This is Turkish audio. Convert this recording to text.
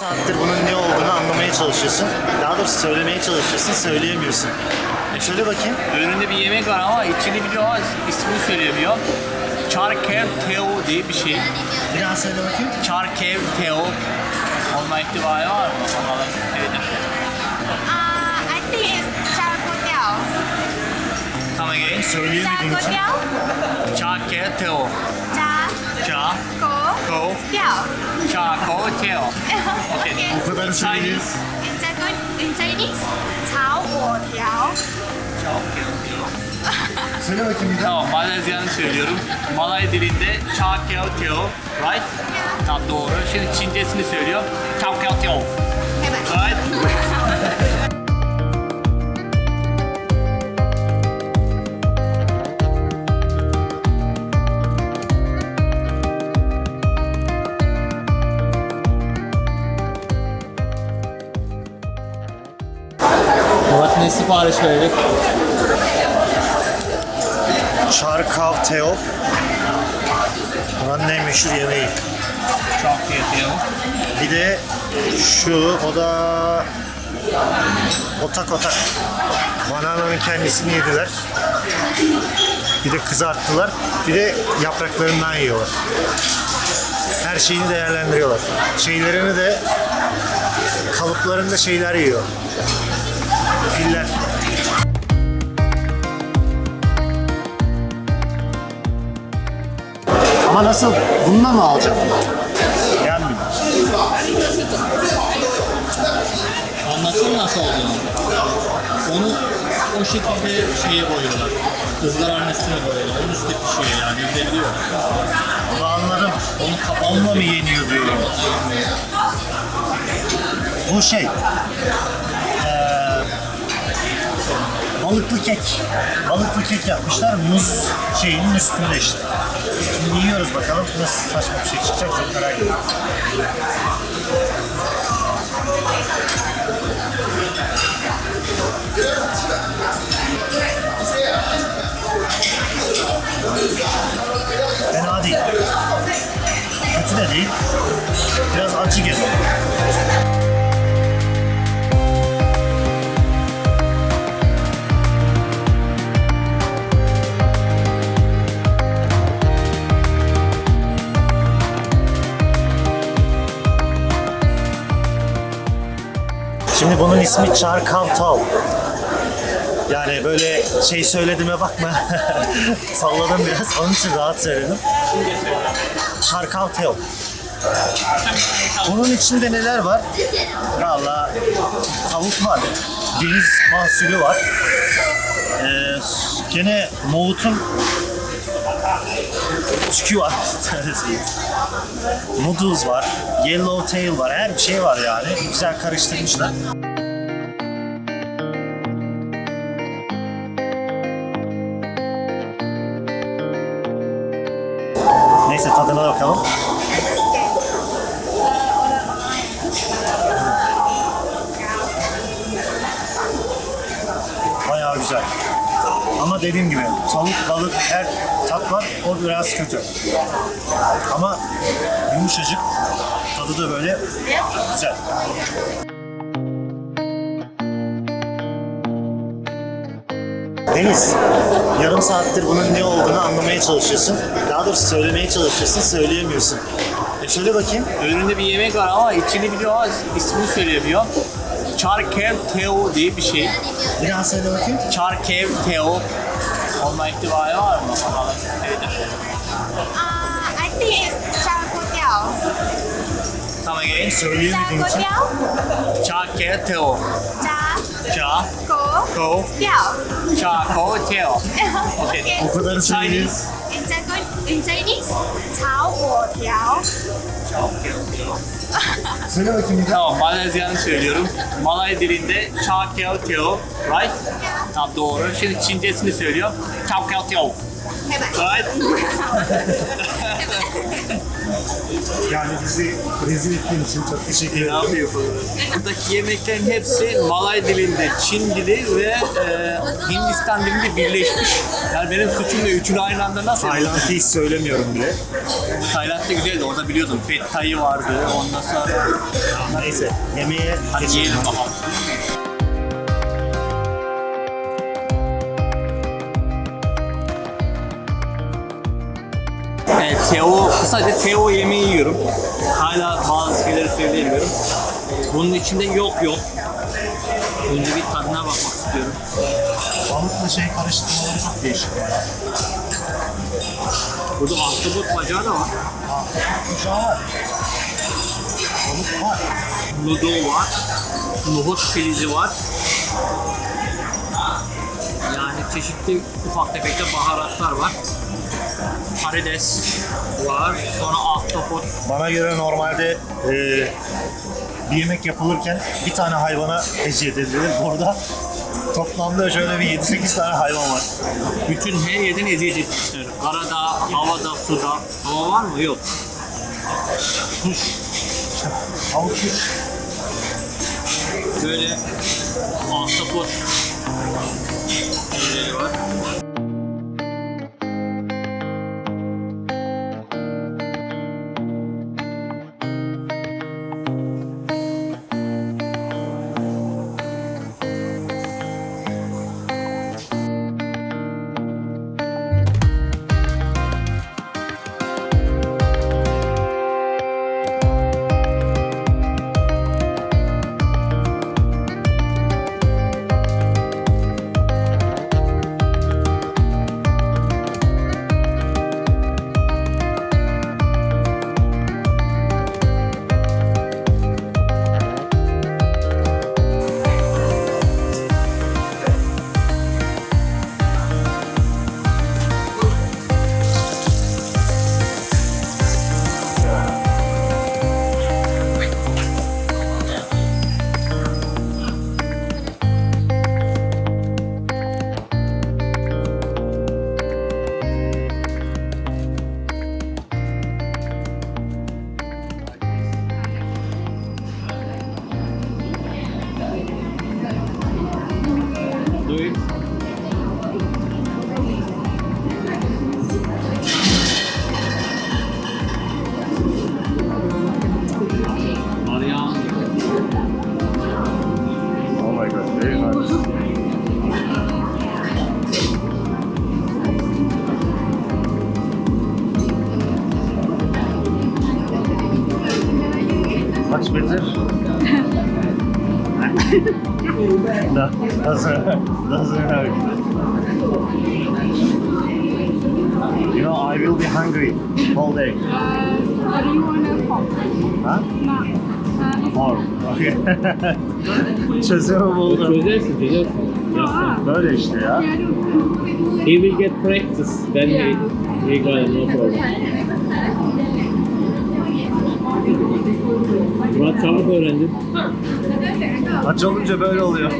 saattir bunun ne olduğunu anlamaya çalışıyorsun. Daha doğrusu söylemeye çalışıyorsun, söyleyemiyorsun. E söyle bakayım. Önünde bir yemek var ama içini biliyor ama ismini söyleyemiyor. Charkev Teo diye bir şey. Bir daha söyle bakayım. Charkev Teo. Olma ihtimali var mı? Bakalım. Evet. Uh, I think it's char kway teow. Come again. Char Söyleyemediğin kway için. teow. Charkev Teo. Char Cha. Ko. teow. Charko Teo. Okay. okay. Bu kadar söyleyeyim. Chinese. In Chinese, in Chinese, chao wo tiao. Söyle bakayım bir daha. Tamam Malezyanı söylüyorum. Malay dilinde Cha Keo Teo. Right? Tamam doğru. Şimdi Çincesini söylüyor. Cha Keo Teo. But Right? sipariş verdik? Charkav Teo. Buranın en meşhur yemeği. Çok iyi Bir de şu, o da otak otak. Banananın kendisini yediler. Bir de kızarttılar. Bir de yapraklarından yiyorlar. Her şeyini değerlendiriyorlar. Şeylerini de kalıplarında şeyler yiyor. Filler. Ama nasıl? Bununla mı alacağım? Beğenmiyorum. Anlatsana nasıl olduğunu. Onu o şekilde şeye koyuyorlar. Izgaranın üstüne koyuyorlar. Onun üstüne pişiyor yani. Yüzebiliyor. Bunu anladım. Onu kapalı Onunla mı yeniyor diyorum. Bu şey. eee, balıklı kek. Balıklı kek yapmışlar. Muz şeyinin üstünde işte. Şimdi yiyoruz bakalım nasıl saçma bir şey çıkacak çok merak ediyorum. Fena değil. Kötü de değil. Biraz acı geliyor. Şimdi bunun ismi Char Kav Tav. Yani böyle şey söylediğime bakma. Salladım biraz. Onun için rahat söyledim. Char Kav Tav. Bunun içinde neler var? Valla tavuk var. Deniz mahsulü var. Ee, gene nohutun tükü var. Noodles var. Yellow tail var. Her bir şey var yani. Güzel karıştırmışlar. Neyse tadına bakalım. Bayağı güzel. Ama dediğim gibi tavuk, balık, her tat var. O biraz kötü. Ama yumuşacık. Tadı da böyle güzel. Deniz, yarım saattir bunun ne olduğunu anlamaya çalışıyorsun. Daha doğrusu söylemeye çalışıyorsun, söyleyemiyorsun. E söyle bakayım. Önünde bir yemek var ama içini biliyor ama ismini söyleyemiyor. Charkev Teo diye bir şey. Bir daha söyle bakayım. Charkev Teo. Olma ihtimali var mı? Bakalım. Evet. Uh, I think it's char. Come again. Char Söyleyemediğim için. teow. Charkev Teo. Char Cha. ko Ko. Teo. teow. Charko Teo. Okay. O kadarı söyleyeyim. Chinese. In Chinese, in Söyle bakayım bir daha. Tamam Malezyanı söylüyorum. Malay dilinde Cha Keo Teo. Right? Tamam doğru. Şimdi Çincesini söylüyor. Cha Keo but Right? Yani bizi rezil ettiğin için çok teşekkür Ne ederim. yapıyor bu? Buradaki yemeklerin hepsi Malay dilinde, Çin dili ve e, Hindistan dilinde birleşmiş. Yani benim suçum ne? Üçünü aynı anda nasıl? Tayland'ı hiç söylemiyorum bile. Tayland'da güzeldi. Orada biliyordum. Pad Thai vardı. Ondan sonra Neyse yemeğe Hadi geçelim. yiyelim bakalım. Evet, Teo, kısaca Teo yemeği yiyorum. Hala bazı şeyleri söyleyemiyorum. Bunun içinde yok yok. Önce bir tadına bakmak istiyorum. Balıkla şey karıştırmaları çok değişik. Burada ahtapot bacağı da var. Kucağı var. Balık var. Noodle var. Nohut filizi var. Yani çeşitli ufak tefek de baharatlar var. Karides var. Sonra ahtapot. Bana göre normalde e, bir yemek yapılırken bir tane hayvana eziyet edilir. Burada toplamda şöyle bir 7-8 tane hayvan var. Bütün her yerden eziyet etmişler. Karada, havada, suda. Hava var mı? Yok. Kuş. Kuş. Böyle ahtapot Do no, doesn't, doesn't hurt. You know, I will be hungry all day. what do you want to pop? Huh? No. More. Okay. Çözümü buldum. çözersin, çözersin. Yapma. Böyle işte ya. He will get practice. Then he, he got no problem. Murat çabuk öğrendin. Aç olunca böyle oluyor.